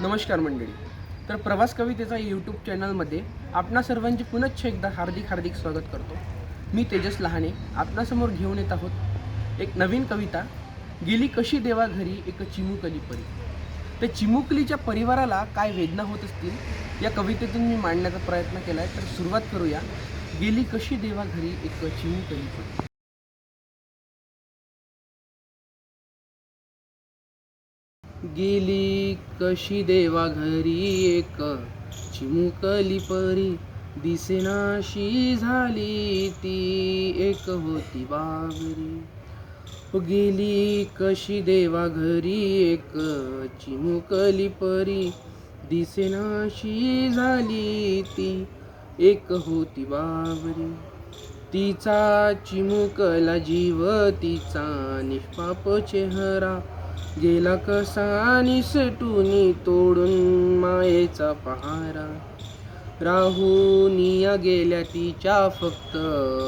नमस्कार मंडळी. तर प्रवास कवितेचा यूट्यूब चॅनलमध्ये आपणा सर्वांचे पुनश्च एकदा हार्दिक हार्दिक स्वागत करतो. मी तेजस लहाने आपणासमोर घेऊन येत आहोत एक नवीन कविता गेली कशी देवा घरी एक चिमुकली परी. त्या चिमुकलीच्या परिवाराला काय वेदना होत असतील या कवितेतून मी मांडण्याचा प्रयत्न केला आहे तर सुरुवात करूया. गेली कशी देवा घरी एक चिमुकली परी. गेली कशी देवा घरी एक चिमुकली परी. दिसेनाशी झाली ती एक होती बाबरी. गेली कशी देवा घरी एक चिमुकली परी. दिसेनाशी झाली ती एक होती बाबरी. तिचा चिमुकला जीव तिचा निष्पाप चेहरा. गेला कसा निसटून तोडून मायेचा पहारा. राहूनिया गेल्या तिच्या फक्त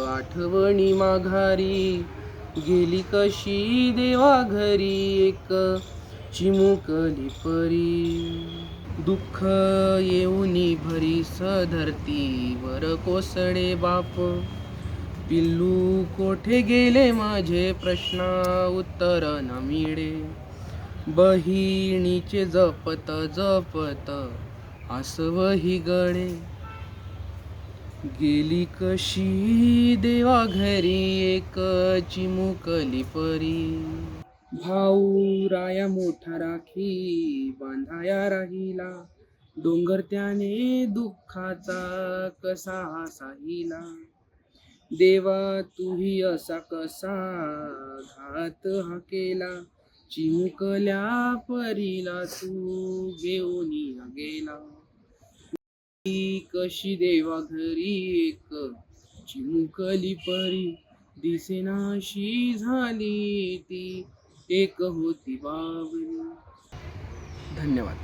आठवणी माघारी. गेली कशी देवा घरी एक चिमुकली परी. दुःख येऊनी भरी धरतीवर कोसळे बाप. पिल्लू कोठे गेले माझे प्रश्न? उत्तर न मिळे. बहिणीचे जपत जपत आसवही गळे. गेली कशी देवा घरी एक चिमुकली परी. भाऊ राया मोठा राखी बांधाया राहिला. डोंगर त्याने दुःखाचा कसा साहिला. देवा तुही असा कसा घात हा केला चिमुकल्या परीला तू घेऊन गेला. ती कशी देवा घरी एक चिमुकली परी? दिसेनाशी झाली ती एक होती बावरी धन्यवाद.